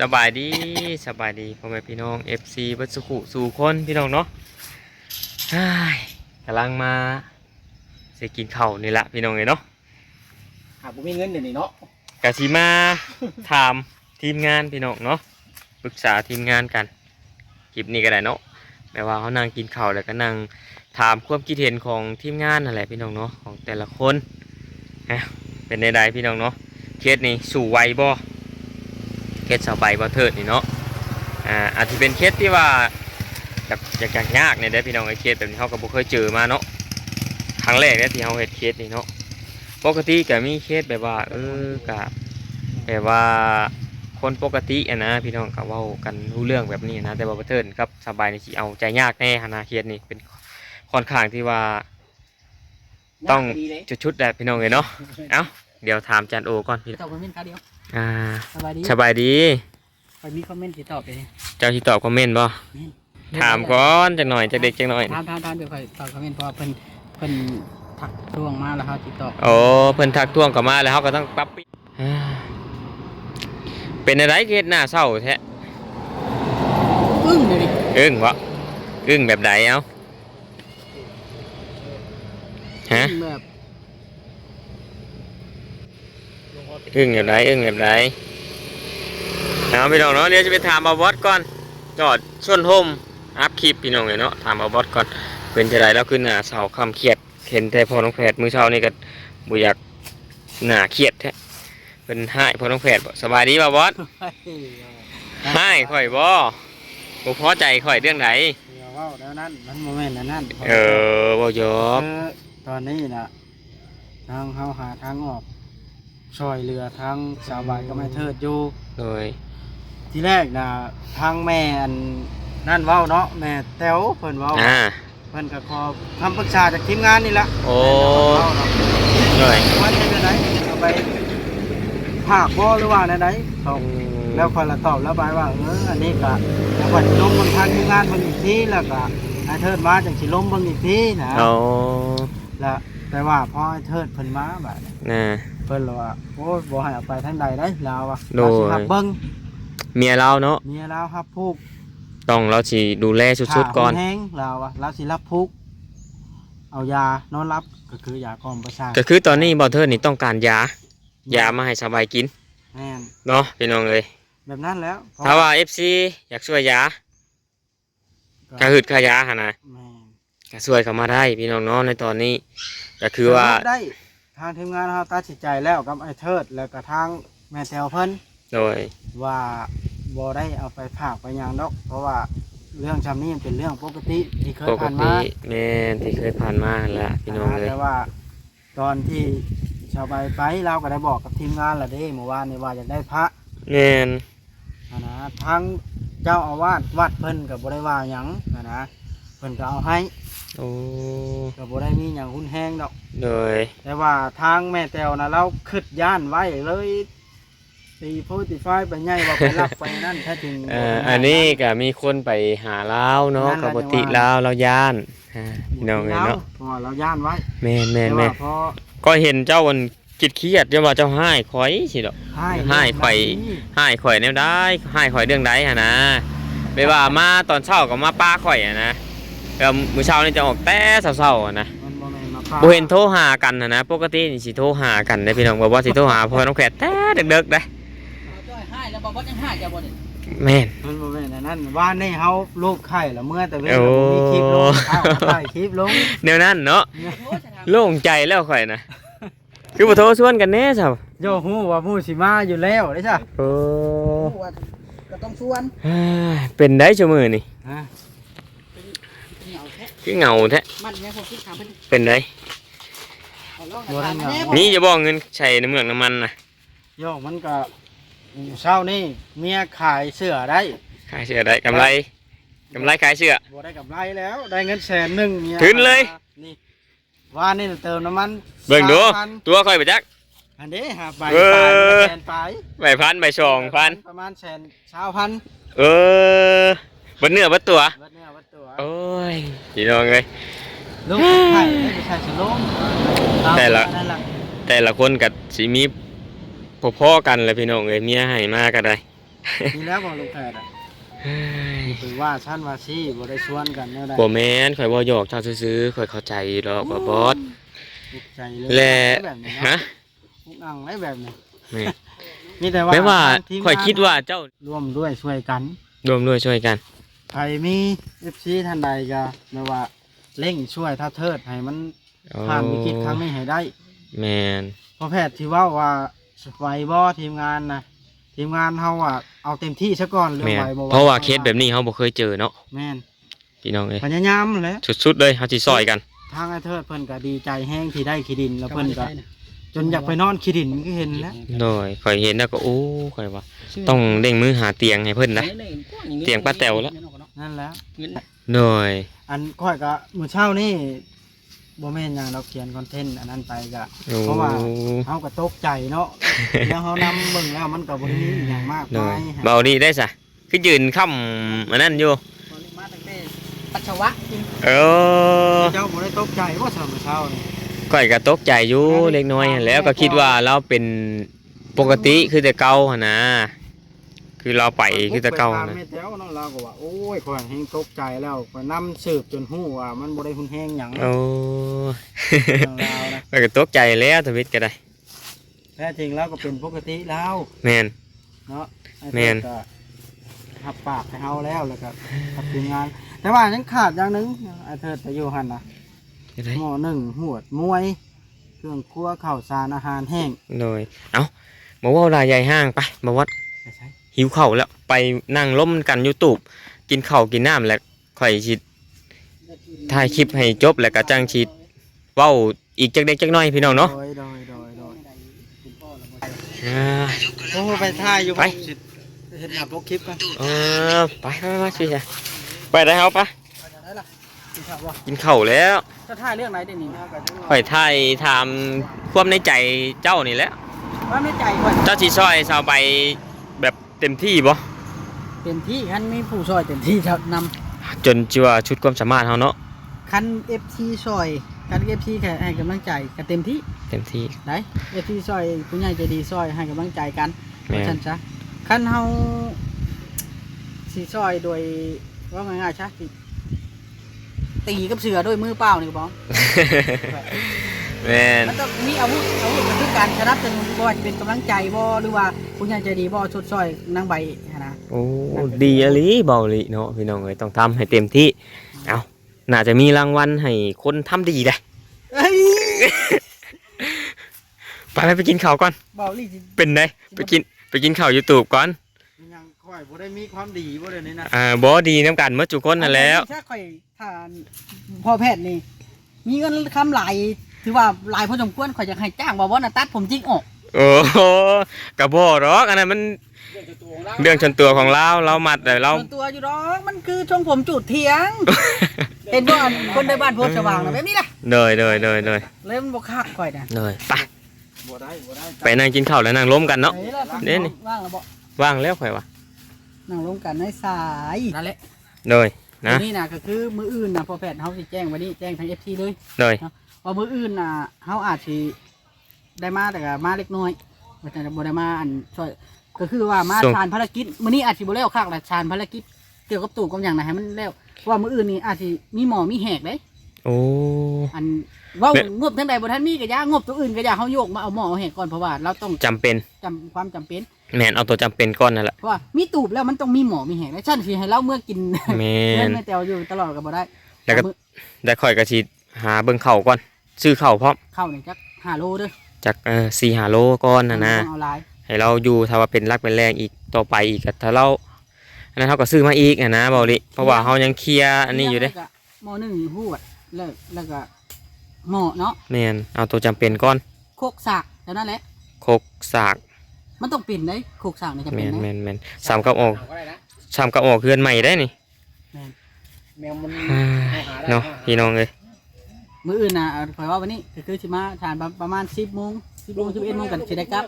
สบายดีสบายดีพ่อแม่พี่น้อง FC บัดสุขุสู่คนพี่น้องเนาะเฮ้ยกำลังมาสิกินข้าวนี่ละพี่น้องเลยเนาะหากบ่มีเงินเดี๋ยวนี้เนาะกะสิมาถามทีมงานพี่น้องเนาะปรึกษาทีมงานกันคลิปนี้ก็ได้เนาะแม้ว่าเขานั่งกินข้าวแล้วก็นั่งถามความคิดเห็นของทีมงานนั่นแหละพี่น้องเนาะของแต่ละคนนะเป็นใดๆพี่น้องเนาะเคสนี้สู่ไวบ่ เคสสบายบ่เถิดนี่เนาะอ่าอาจจะเป็นเคสที่ว่าแบบยากๆยากเนี่ยได้อพี่น้องไอ้เคสแบบนี้เขาก็บ่เคยเจอมาเนาะครั้งแรกเนี่ยที่เขาเห็นเคสนี้เนาะปกติก็มีเคสแบบว่า เออกะแบบว่าคนปกติอะนะพี่น้องก็เว้ากันรู้เรื่องแบบนี้นะแต่ว่าบ่เทินครับสบายนี่สิเอาใจยากแน่หนนะเคสนี้เป็นค่อนข้างที่ว่า ต้องยากดีเลยชุดๆแหละพี่น้องเลยเนาะเอ้าเดี๋ยวถามจันโอก่อนพี่ตอบคอมเมนต์ครับเดียว อ่าสบายดีสบายดีไปมีคอมเมนต์ที่ตอบไปเจ้าที่ตอบคอมเมนต์บ่ถามก่อนจักหน่อยจักเด็กจักหน่อยถามถามถามเดี๋ยวค่อยตอบคอมเมนต์เพราะว่าเพิ่นเพิ่นทักทวงมาแล้วเขาติดตอบโอ้เพิ่นทักท้วงเข้ามาแล้วเขาก็ต้องปรับปิอ่าเป็นอะไรเคสหน้าเศร้าแท้อึ้งเลยดิอึ้งวะอึ้งแบบใดเอ้าฮะอึ้งแบบ อึ้งแบบใดอึ้งแบบใดเอาพี่น้องเนาะเดี๋ยวจะไปถามบาวอสก่อนจอดชวนโฮมอัพคลิปพี่น้องเลยเนาะถามบาวอสก่อนเป็นจะไดแล้วขึ้นหน้าเสาคำเครียดเห็นแต่พอน้องแผดมือเช้านี่ก็บุอยากหน้าเครียดแท้เป็นให้พอน้องแผดบอกสบายดีบาวอสให้ข่อยบ่บ่พอใจข่อยเรื่องไหนเดี๋ยวเว่าแล้วนั่นมันโมเมนต์นั้นนั่นเออบ่ยอมคือตอนนี้นะทางเขาหาทางออก ช่วยเหลือทางชาวบ้านก็ไม่เทิดอยู่โดยที่แรกนะทางแม่อันนั่นเว้าเนาะแม่แต้วเพิ่นเว้าอ่า เพิ่นก็ขอคำปรึกษาจากทีมงานนี่ละโอ้เว้าเนาะโดยว่าจะเป็นไดเอาไปภาคบ่หรือว่าไหนๆเขาแล้วคนละตอบแล้วไปว่าเอออันนี้ก็แล้วก็สิลงบนทางทีมงานเบิ่งอีกทีแล้วก็ให้เทิดมาจังสิลงเบิ่งอีกทีนะเอาแล้วแต่ว่าพอให้เทิดเพิ่นมาบัดนี้น่ะ เพิ่นเลยว่าโอ้ยบ่ให้เอาไปทางใดได้ลาวอะโดย เราสิรับเบิ่งเมียเราเนาะเมียลาวรับผูกต้องเราสิดูแลสุดๆก่อน ถ้าแห้งลาวอะเราสิรับผูกเอายานอนรับก็คือยากล่อมประสาทก็คือตอนนี้บอเทอร์นี่ต้องการยายามาให้สบายกินแม่นเนาะพี่น้องเลยแบบนั้นแล้วเพระถ้าว่า FC อยากช่วยยาก็กระหืดกระยาหนนะแม่นก็ช่วยเข้ามาได้พี่น้องเนาะในตอนนี้ ก็คือว่า ได้ ทางทีมงานเราตัดสินใจแล้วกับไอ้เทิดแล้วก็ทางแม่แตวเพิ่นโดยว่าบ่ได้เอาไปฝากไปหยังดอก เพราะว่าเรื่องชำนี้มันเป็นเรื่องปกติที่เคยปกผ่านติมาแม่นที่เคยผ่านมาหั่นละพี่น้องเลยแต่ว่า ตอนที่ชาวใบไปเราก็ได้บอกกับทีมงานและเด้เมื่อวานนี่ว่าอยากได้พระแม่นนะนะทั้งเจ้าอาวาสวัดเพิ่นก็บ่ได้ว่าหยังนะนะเพิ่นก็เอาให้ โอ้ก็บ่ได้มีหยังหุ้นแห้งดอกโดยแต่ว่าทางแม่แตวนะเราคิดย่านไว้เลยตีโพติไฟไปใหญ่ว่าไปรับไปนั่นแท้จริงเอ่ออันนี้ก็มีคนไปหาลาวเนาะกับปกติลาวเราย่านอ่าพี่น้องเลยเนาะเพราะว่าเราย่านไว้แม่นแม่แต่นแม่ว่านพอก็เห็นเจ้าวันคิดเครียดเดี๋ยวว่าเจ้าให้ข่อยสิดอก ให้ให้ไป ให้ข่อยแนวได้ให้ข่อยเรื่องใดหะนะไม่ว่ามาตอนเช้าก็มาป้าข่อยอะนะ แล้วมื้อเช้านี่จะออกแต่เช้าๆอะนะมันบ่แม่นมาบ่เห็นโทรหากันนะนะปกตินี่สิโทรหากันได้พี่น้องบอกว่าสิโทรหาพ่อน้องแขกแต่ดึกๆได้จ้อยให้แล้วบอกว่ายังให้จะบ่ได้แม่น มันบ่แม่นอันนั้นว่าในเฮาลูกไข่ละเมื่อแต่เว้นโอ้บ่มีคลิปลงเอาถ่ายคลิปลงแนวนั้นเนาะโอ้จะทำโล่งใจแล้วข่อยนะคือบ่โทรชวนกันแน่ซะโยฮู้ว่าผู้สิมาอยู่แล้วได้จ้ะโอ้ก็ต้องชวน เอ้ยเป็นได้ชั่วมือนี่ฮะเหงาแท้ คือเหงาแท้มันยังคงคิดถามเพิ่นเป็นได้เอาลองถามแน่นี่จะบอกเงินใช้น้ำเมืองน้ำมันนะโยมันก็เช้านี่เมียขายเสื้อได้ขายเสื้อได้กำไรกำไรขายเสื้อ บ่ได้กำไรแล้ว ได้เงินแสนหนึงเมียขึ้นเลย นี่ว่านี่เติมน้ำมันเบิ่งดู3,000ตัวข่อยไปจัก อันนี้หาใบเออ ปลายมันก็แสนปลายใบพันใบสองพันประมาณแสนชาวพันเออเบนเนื้อเบนตัววัดเนี่ยวัดตัว โอ้ยพี่น้องเลย ลูกไข่ไม่ใช่สโลมแต่ละนั่นแหละแต่ละคนกับสีมีพอๆกันเลยพี่น้องเลยเมียให้มาก็ได้นี่แล้วบ่ลูกแพทย์อะเฮ้ยหรือว่าชั้นว่าซี่บ่ได้ชวนกันแนวใดบ่แม่นข่อยบ่หยอกเจ้าซื่อๆข่อยเข้าใจดอกว่าบอสถูกใจเลยและแบบนี้ฮะเนาะทุกอังได้แบบนี้นี่มีแต่ว่าแม้ว่าทงทีมข่อยงนคิดว่าเจ้าร่วมด้วยช่วยกันรวมด้วยช่วยกัน ใครมี FC ท่านใดก็แม่ว่าเร่งช่วยท่าเทิดให้มันผ่านวิกฤตครั้งนี้ให้ได้แม่นเพราะแพทย์ที่ว่าว่าไหวบ่ทีมงานนะทีมงานเฮาอะเอาเต็มที่ซะก่อนเรื่องแม่นไหวบ่ไหเพราะว่าเคสแบบนี้เฮาบ่เคยเจอเนาะแม่นพี่น้องเอ้ยพยายามแหล้วสุดๆเลยเฮาสิซอยกันทางไอ้เทิดเพิ่นก็ดีใจแห้งที่ได้ขี้ดินแล้วเพิ่นก็จนอยากไปนอนขี้ดินก็เห็นแล้วโดยข่อยเห็นแล้วก็โอ้ข่อยว่า ต้องเด้งมือหาเตียงให้เพิ่นนะ เตียงป้าแต๋วแล้ว นั่นแหล้วโดยอันค่อยก็มื้อเช้านี่บ่แม่นหยังเราเขียนคอนเทนต์อันนั้นไปก็โอ้ เพราะว่าเฮาก็ตกใจเนาะแล้วเฮานำเบิ่งแล้วมันก็บ่มีอหยังมากโดมายยเบาดีได้ซะคือยืนค่ำอันนั้นอยู่มาตั้งแต่ปัสสาวะจริงเออเจ้าบ่ได้ตกใจว่าสมื้อเช้านี่ข่อยก็ตกใจอยู่เล็กน้อยหั้นแหล้วก็คิดว่าเราเป็นปกติคือแต่เก่าหั่นนะ คือเราไปคือแต่เก่าไปหั่ถนมนะแม่แต้วเนาะเราก็ว่าโอ้ยข่อยแฮงตกใจแล้วข่อยนํสืบจนฮู้ว่ามันบ่ได้หุนแฮงหยังโอ้เรื่องราวนะข่อยก็ตกใจแล้วทวิตก็ได้ แท้จริงแล้วก็เป็นปกติแล้วแม่น เนาะไอ้แม่นเพิ่ก็หับปากให้เฮาแล้วแล้วก็กับทีมงาน แต่ว่ายังขาดอย่างหนึงไอ้เทิดไปอยู่หั่นน่ะก็ได้หม้อหนึ่งหวดมวย เครื่องครัวข้าวสารอาหารแห้งโดย เอ้ามาเว่าลายใหญ่ห้างไปมาวัด ไปใช้ หิวข้าวแล้วไปนั่งล้มกันอยู่ตูบกินข้าวกินน้ำแล้วข่อยสิถ่ายคลิปให้จบแล้วก็จังสิเว้าอีกจักเด็กจักน้อยพี่น้องเนาะโดยโดยโดยโดยอ่าโอ้ไปถ่ายอยู่ไปสิเห็นหน้าปกคลิปกันเออไปไปไปช่วยจ้ะไปได้เฮาปะได้ล่ะสิครับว่ากินข้าวแล้วจะถ่ายเรื่องไหนเดี๋ยวนี้ข่อยถ่ายถามความในใจเจ้านี่แหละว่าไม่ใจก่อนเจ้าสิซอยชาวไปแบบ เต็มที่บ่เต็มที่คันมีผู้ช่วยเต็มที่จะนจนจิว่าชุดความสามารถเฮาเนาะำคัน FC ช่วยคัน FC แค่ให้กำลังใจก็เต็มที่เต็มที่ ได้ FC ช่วยผู้ใหญ่ใจดีช่วยให้กำลังใจกันแม่นฉันซะคันเฮาสิช่วยโดยว่าง่ายๆซะสิตีกับเสือด้วยมือเปล่านี่ก็บ่ แม่นมันต้องมีอาวุธอาวุธมันคือการสนับสนุนบ่ว่าจะเป็นกำลังใจบ่หรือว่าผู้ใหญ่ใจดีบ่ชดช่วยนางใบหั้นนะโอ้ดีอะลีเบาลีเนาะพี่น้องเอ้ยต้องทำให้เต็มที่เอาน่าจะมีรางวัลให้คนทำดีได้เอ้ยไปไปไปกินข้าวก่อนเบาลี่สิเป็นไงไปกินไปกินข้าวยูทูบก่อนยังค่อยบ่ได้มีความดีบ่เดี๋ยวนี้นะอ่าบอดีน้ำกันเมื่อจุกคนนั่นแล้วถ้าข่อยทานพ่อแพทย์นี่ มีเงินคำหลาย ถือว่าหลายพอสมควรข่อยจะให้จ้างบ่บ่น่ะตัดผมจริงออกโอ้โหกระบอหรอกอันนั้นมันเรื่องชนตัวของเราเรามัดแต่เราส่วนตัวอยู่ดอกมันคือช่วงผมจุดเถียง เห็นบ่อันคนในบ้านโพธิ์สว่างน่ะแบบนี้ล่ะเลยเลยเลยเลยเลยมันบ่คักข่อยน่ะเลยไปบ่ได้บ่ได้ไปนั่งกินข้าวแล้วนั่งล้มกันเนาะไหล่ะเด้นี่ว่างแล้วบ่ว่างแล้วข่อยวะนั่งลงกันในสายนั่นแหละเลยนะทีนี่น่ะก็คือมื้ออื่นน่ะพ่อแพทย์เฮาสิแจ้งวันนี้แจ้งทาง FC เลยเลย ว่ามื้ออื่นน่ะเฮาอาจสิได้มาแต่ก็มาเล็กน้อยว่าแต่บ่ได้มาอันช่วยก็คือว่ามาชานภารกิจมื้อนี้อาจสิบ่แล้วคักละชานภารกิจเกี่ยวกับตู้กับหยังน่ะให้มันแล้วเพราะว่ามื้ออื่นนี่อาจสิมีหมอมีแหกเด้ โอ้ อันเว้าเนี่ยงบทั้งใดบ่ทันมีก็อย่างบตัวอื่นก็อย่าเฮาโยกมาเอาหมอเอาแหกก่อนเพราะว่าเราต้องจำเป็นจำความจำเป็น แมนเอาตัวจำเป็นก้อนนั่นแหละเพราะว่ามีตูบแล้วมันต้องมีหมอมีแหกและฉันสิให้เราเมื่อกินแมเงินนในแตวอยู่ตลอดก็บ่ได้แล้วก็เอามื้อได้ข่อยกระชีหาเบิ่งเข่าวก่อน ซื้อเข่าวพร้อมเข้านี่จัก5โลเด้อจากเออสี่หาโลก่อนนะนะต้องเอาหลายให้เราอยู่ถ้าว่าเป็นรักเป็นแรงอีกต่อไปอีกก็ถ้าเราอันนั้นเขาก็ซื้อมาอีกอะนะเบาลิเพราะว่าเขายังเคลียร์อันนี้อยู่เด้แล้วก็หมอหนึ่งหูดแล้วแล้วก็หมอเนาะแมนเอาตัวจำเป็นก่อนโคกสากเท่านั้นแหละโคกสากมันต้องเปลี่ยนได้โคกสากนี่จะแมเป็นนแมได้นแมนสามกับออกสามกับออกเพื่อนใหม่ได้นี่แมวมันอ่าเนาะพี่น้องเลย มื้ออื่นน่ะเอาข่อยว่าวันนี้ก็คือสิมาทานประมาณ10โมง10โมง11โมงกันสิได้กลับ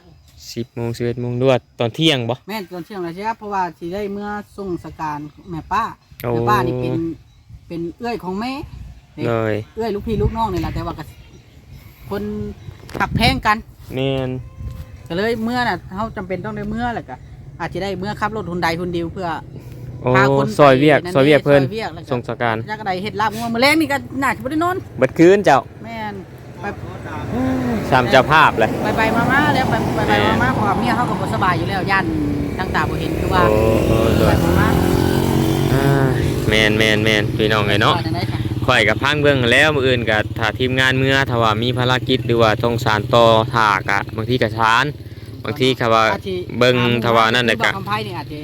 สิบโมงสิบเอ็ดโมงด้วยตอนเที่ยงบ่ แม่นตอนเที่ยงแล้วใช่ครับเพราะว่าสิได้เมื่อส่งสการแม่ป้าโอ้ แม่ป้านี่เป็นเป็นเอื้อยของแม่เลยเอื้อยลูกพี่ลูกน้องนี่แหละแต่ว่าก็คนขับแพงกัน แมนก็เลยเมื่อน่ะเขาจำเป็นต้องได้เมื่อแหละก็อาจจะได้เมื่อขับรถทุนใดทุนเดียวเพื่อ โอ้พาคนซอยเวียกไปนั่นซอยเวียกเพิ่นซอยเวียกแล้วก็ส่งสการจักใดเฮ็ดลาบงัวมื้อแรงนี่ก็น่าจะบ่ได้นอนเบิดคืนเจ้าแม่นไปสามเจ้าภาพเลย ไปไปมามาแล้วไปไปไปมามาเพราะว่าเมียเขาก็บ่สบายอยู่แล้วย่านตั้งตาบ่เห็นคือว่าโอ้โดไปยมามาอ่าแมนแมนแมนพี่น้องไงเนาะว่จังได้ค่ะข่อยกับพังเบื้องแล้วมืออื่นกับถ้าทีมงานเมื่อถ้าว่ามีภารกิจหรือว่าต้องสารต่อถากะบางทีกับชานบางทีคำว่า อาจสิเบิ่งถ้าว่านั่นน่ะคืกะอบอกคำไพ่นี่อาจจะ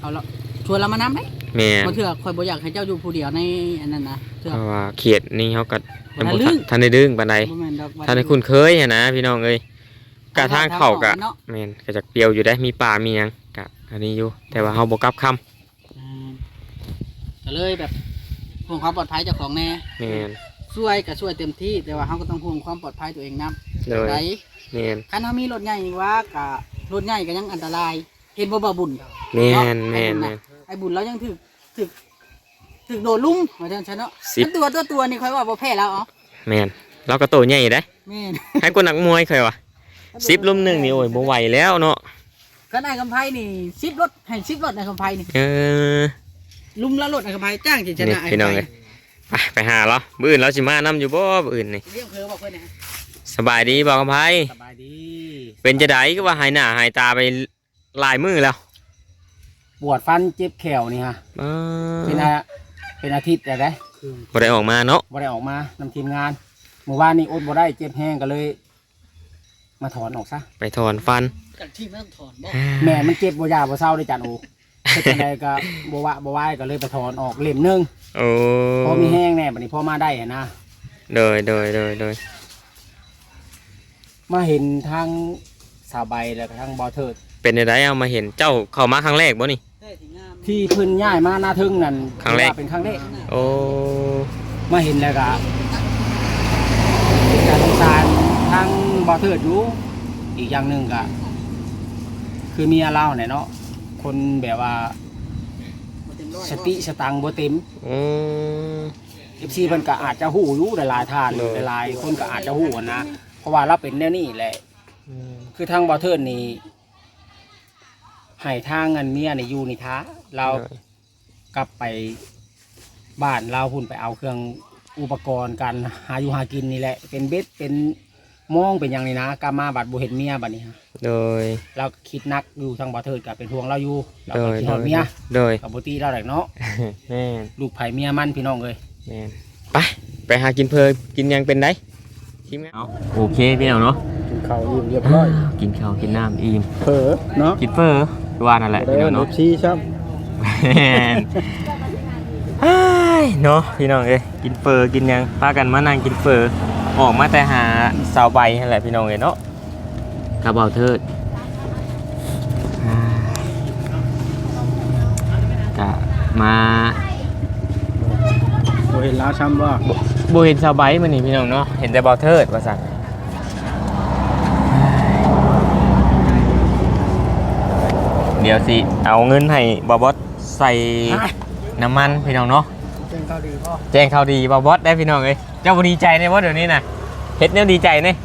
เอาละ ชวนเรามานำได้แม่นบ่เถื่อคอยบ่อยากให้เจ้าอยู่ผู้เดียวในอันนั้นนะเถื่อเพราะว่าเขียดนี่เขาก็บ่ทันลึกท่านได้ดึงปานใดบ่แม่นดอกว่าท่านได้คุ้นเคยหั้นนะพี่น้องเอ้ยกะทางเข้ากะเนาะแม่นก็จักเปรียวอยู่ได้มีป่ามีหยังกะอันนี้อยู่ แต่ว่าเฮาบ่กลับคำอืมก็เลยแบบห่วงความปลอดภัยเจ้าของแน่แม่นช่วยก็ช่วยเต็มที่แต่ว่าเฮาก็ต้องห่วงความปลอดภัยตัวเองนํโดยไดแม่นคันเฮามีรถใหญ่นี่ว่ากะรถใหญ่ก็ยังอันตราย เห็นบ่บ่บุญแม่นแม่นแม่น ไอ้บุญเรายังถึกถึกถึกโดนลุมว่าจังซั่นเนาะสิบอันตัวตัวตัวนี่ค่อยว่าบ่แพ้แล้วอ๋อแม่นเราก็โตใหญ่ได้แม่นให้คนนักมวยเคยว่า10ลุมหนึงนี่โอ้ยบ่ไหวแล้วเนาะก็นายกำไพนี่10รถให้10รถนายกำไพนี่เออ ลุมละรถนายกำไพจ้างจะชนี่นะไอ้พี่น้องเลยไปไปหาเราบื้ออื่นเราสิมานํอยู่บ่บื้ออื่นนี่เรียกเพิ่นบอกเพิ่นนะสบายดีบอกกับไผสบายดีเป็นจะไดก็ว่าหายหน้าหายตาไปหลายมือแล้ว ปวดฟันเจ็บแขวนี่ฮะเออเป็นอาเป็นอาทิตย์แล้วได้บ่ได้ออกมาเนาะบ่ได้ออกมานำทีมงานเมื่อวานนี้อดบ่ได้เจ็บแห้งก็เลย มาถอนออกซะไปถอนฟันจากที่ไม่ต้องถอนบ่แม่มันเจ็บบ่ยาบ่เศร้าได้จันโอเฮ็ดจังไดก็บ่วะบ่ไหวก็เลยไปถอนออกเล่มหนึงโอ้พอมีแห้งแน่บัดนี้พอมาได้อะนะ โดยโดยโดยโดยมาเห็นทางสาวใบแล้วก็ทางบ่อเถิดเป็นจะไดเอามาเห็นเจ้าเข้ามาครั้งแรกบ่นี่ได้ ที่งามที่เพิ่นย้ายมาหน้าทึ่งนั่นครั้งแรกถือว่าเป็นครั้งแรกโอ้มาเห็นแล้วก็เป็นการสงสารทางบ่อเถิดอยู่อีกอย่างหนึ่งก็คือเมียเราเนี่ยเนาะคนแบบว่าบ่เต็มร้อยสติสตังค์บ่เต็มอืม เอฟซีเพิ่นก็อาจจะหู้อยู่หลายๆท่านเออหลายๆคนก็อาจจะหู้อะนะเพราะว่าเราเป็นแนวนี้แหละ คือทางบ่อเทิร์นนี่ให้ทางเงินเมียนี่อยู่นี่ท้า เรากลับไปบ้านเราพุ่นไปเอาเครื่องอุปกรณ์การหาอยู่หากินนี่แหละ เป็นเบ็ดเป็นมองเป็นอย่างนี้นะกลับมาบัดบ่เห็นเมียบัดนี้ฮะโดยเราก็คิดนักอยู่ทางบ่อเทิร์นก็เป็นห่วงเราอยู่เราโดก็ยคิดโดฮอยดเมียโดยกับบ่ตีเราแหละเนาะแม่นลูกไผเมียมันพี่น้องเอ้ยแม่นไปไปหากินเพลกินยังเป็นได้ทีมงานเอาโอเคพี่น้องเนาะกินข้าวอิ่มเรียบร้อยกินข้าวกินน้ำอิ่มเผลอเนาะกินเฟอร์ว่านั่นแหละได้พี่น้องเอเนาะฟซีครับแม่น เฮ้ยเนาะพี่น้องเอ้ยกินเฟอร์กินหยังพากันมานั่งกินเฟอร์ออกมาแต่หาสาวใบนั่นแหละพี่น้องเอ้ยเนาะกระเป๋าเทิดอ่ากะมาบ่เห็นแล้วช้ำว่าบูเห็นสาวใบมันนี่พี่น้องเนาะเห็นแต่เบาเทิดว่าสั่นเดี๋ยวสิเอาเงินให้บอบอส ใส่น้ำมันพี่น้องเนาะเจ้งข้าวดีพ่อแจ้งข่าวดีบอบอสได้พี่น้องเอ้ยเจ้าบ่ดีใจในว่าเดี๋ยวนี้นะเฮ็ดแนวดีใจเนี่ย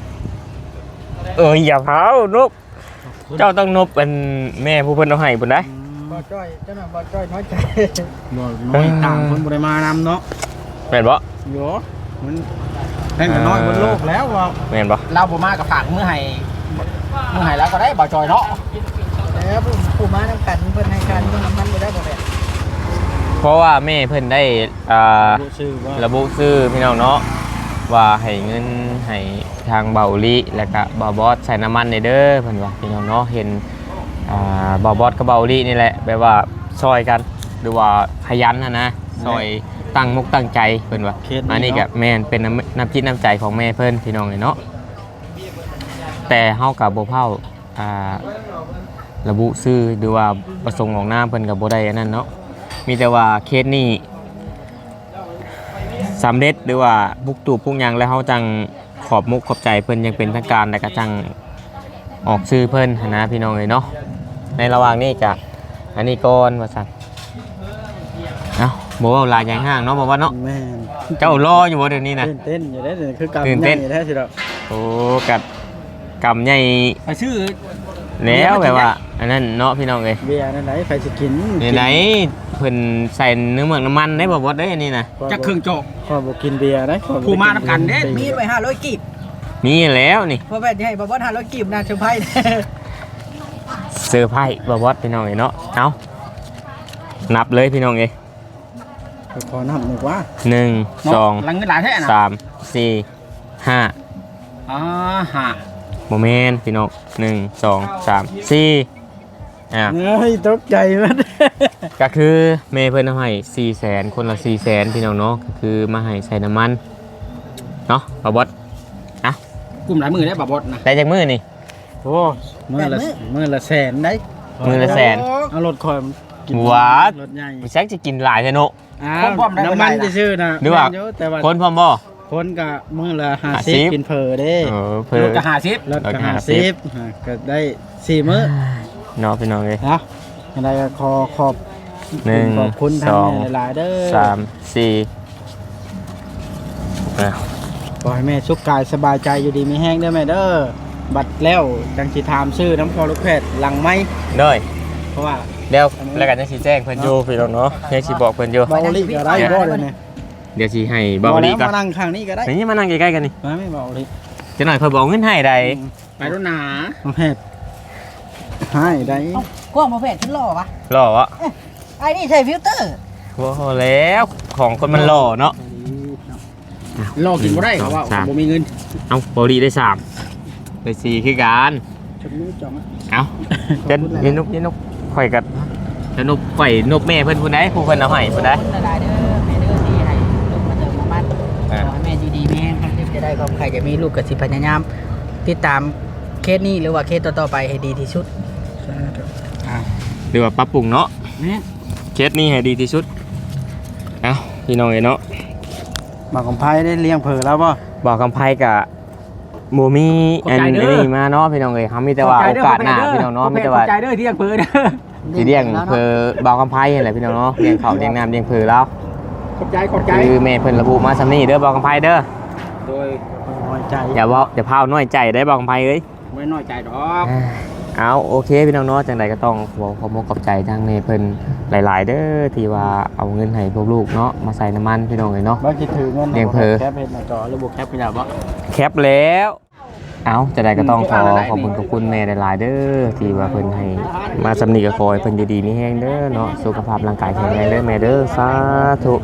เอออย่าเผานบเจ้าต้องนบเป็นแม่ผู้เพิ่นเอาให้พุ่นได้บ่จ้อยเจ้าหน้าบ่จ้อยน้อยใจบ่น้อยต่างคนบ่ได้มานำเนาะแม่นบ่โยมันแห่งกันน้อยบนโลกแล้วว่าแม่นบ่เราบ่มากับฝากมือให้มือให้แล้วก็ได้บ่จอยเนาะ แล้วผู้ผู้มานำกันเพิ่นให้การเพิ่นมันบ่ได้บ่แม่นเพราะว่าแม่เพิ่นได้อ่าบ่ชื่อว่าระบุชื่อพี่น้องเนาะว่าให้เงินให้ทางเบาลีและก็บาบอสใส่น้ำมันในเด้อเพิ่นว่าพี่น้องเนาะเห็นอ่าบาบอสกับเบาลีนี่แหละแบบว่าซอยกันหรือว่าขยันนะนะซอยตั้งมุกตั้งใจเพิ่นว่าเคสอันนี้ก็แม่นเป็นน้ำน้ำจิตน้ำใจของแม่เพิ่นพี่น้องเลยเนาะแต่เฮากับบ่เผาอ่า ระบุชื่อหรือว่าประสงค์ของหน้ามเพิ่นกับบ่ได้อันนั้นเนาะมีแต่ว่าเคสนี้สำเร็จหรือว่าบุกตูบพุกหยังแล้วเขาจังขอบมุกขอบใจเพิ่นยังเป็นทางการแต่ก็จังออกชื่อเพิ่นหั้นนะพี่น้องเลยเนาะในระหว่างนี้กะอันนี้ก่อนว่าซั่นเอ้าบ่เว้าหลายอย่างห้างเนาะบ่ว่าเนาะแม่นเจ้ารออยู่บ่เดี๋ยวนี้นะตื่นเต้นอยู่ได้อคือกรรมตื่นเต้น ใหญ่แท้สิดอกโอ้กัดกำใหญ่ ไปชื่อ แล้วแบบว่า อันนั้นเนาะพี่น้องเอ้ยเบียร์นั่นไหนใครจะกินนี่ไหนเพิ่นใส่เนื้อเมือกน้ำมันได้บ่บ่ได้อันนี้นะจักเครื่องโจกขอยบ่กินเบียร์นะข้อยบ่ผู้มานำกันเด้มีไป500กีบมีแล้วนี่เพราะแบบให้บ่บ่500กีบน่าเซอร์ไพรส์เซอร์ไพรส์บ่บอสพี่น้องเอ้ยเนาะเอานับเลยพี่น้องเอ้ยข้อยขอน้ำหนึ่งว่าหนึ่งเนาะสองหลังเงินหลายแท้น่ะสามสี่ห้าอ่าฮะ โมเมนต์พี่น้องหนึ่งสองสามสี่อะเฮ้ยตกใจมันก็คือเมย์เพิ่นเอาให้สี่แสนคนละสี่แสนพี่น้องเนาะก็คือมาให้ใส่น้ำมันเนาะบ่บอสกลุ่มหลายมือได้บ่บดนะได้จากมือนี่ โอ้มือละมือละแสนได้มือละแสน เอารถคอยมันกินหวานรถใหญ่แซกจะกินหลายแท้เนาะอ้าวน้ำมันจะชื่อๆนะหรือว่า แม่นอยู่แต่ว่าคนพร้อมบ่ คนก็มือละห้าห้าสิสิบบกินเพอเด้เออเพิ่รนถก็หาซิปรถรถก็ก็ห้าห้าสิสิบบอ่าก็ได้สี่มื้อเนาะพี่น้องเอ้ยนะอะไรก็ขอขอบหนึ่งขอบคุณสทางองแม่หลายๆเด้อสามสี่อะขอให้แม่สุขกายสบายใจอยู่ดีมีแห้งเด้อแม่เด้อบัดแล้วจังสิถามชื่อน้ำพอลูกแพทย์หลังไหมเด้อยเพราะว่า เดี๋ยวแล้วกันจะชี้แจ้งเพิ่นอยู่พี่น้องเนาะเดี๋ยวสิบอกเพิ่นอยู่ เบาลิก็ได้บ่เลยเนี่ย เดี๋ยวสิให้เบาลีแล้วก่อนมานั่งข้างนี้ก็ได้นี่มานั่งใกล้ๆกันนี่มาไม่เบาลิจะหน่อยเพิ่นบอกเงินให้ใดไปรถหนาน้องแพทย์ให้ได้เอ้ากล้องบ่แพทย์ขึ้นหล่อวะหล่อวะไอ้นี่ใช้ฟิลเตอร์ว้าวแล้วของคนมันหล่อเนาะรอกินบ่ได้เพราะว่าสามบ่มีเงินเอาเบาลีได้สามได้สี่คือกันจะมือจองอะเอาจะยินนุกยินนุกข่อยกับจะนุกข่อยนุกแม่เพิ่นผู้ใดผู้เพิ่นเอาให้ผู้ใดขอบคุณหลายๆเด้อแม่เด้อที่ให้ลูกมาเติมน้ำมัน ขอ่าอให้แม่อยู่ดีแม่แห้งครับจะได้ความใครจะมีลูกกับสิพยายามติดตามเคสนี้หรือว่าเคสต่อๆไปให้ดีที่สุดหรือว่าปรับปรุงเนาะแม่เคสนี้ให้ดีที่สุดเอาพี่น้องเอ้ยเนาะมาของไพ่ได้เลี้ยงเผลอแล้วป่ะบอกกำไพกับโมมีอันนี้มาเนาะพี่น้องเอ้ยเขามีแต่ว่าโอกาสหน้าพี่น้องเนาะมีแต่ว่าขอบใจเด้อที่ยังเพิ่นเด้อสีเลี้ยงเพอบอกกำไพนี่แหละพี่น้องเนาะเลี้ยงเขาวเลี้ยงน้ำเลี้ยงเพอแล้ว ขอบใจขอบใจ คือแม่เพิ่นระบุมาสำนี่เด้อบอกกำไพเด้อโดยน้อยใจอย่าบอกอย่าพาวน้อยใจได้บอกกำไพเอ้ยไม่น้อยใจดอกเอาโอเคพี่น้องเนาะจังใดก็ต้องขอขอบคุณขอบใจทางแม่เพิ่นหลาย ๆ เด้อที่ว่าเอาเงินให้พวกลูกเนาะมาใส่น้ำมันพี่น้องเอ้ยเนาะบ้านคิดถือเงินเลี้ยงเผลอ แคปเห็นหน้าจอระบบแคปไปแล้วป่ะแคปแล้ว เอาจะได้ก็ต้องขอขอบคุณขอบคุณแม่หลายๆเด้อที่ว่าเพิ่นให้มาสำนีกับคอยเพิ่นอยู่ดีมีแห้งเด้อเนาะสุขภาพร่างกายแข็งแรงเด้อแม่เด้อสาธุ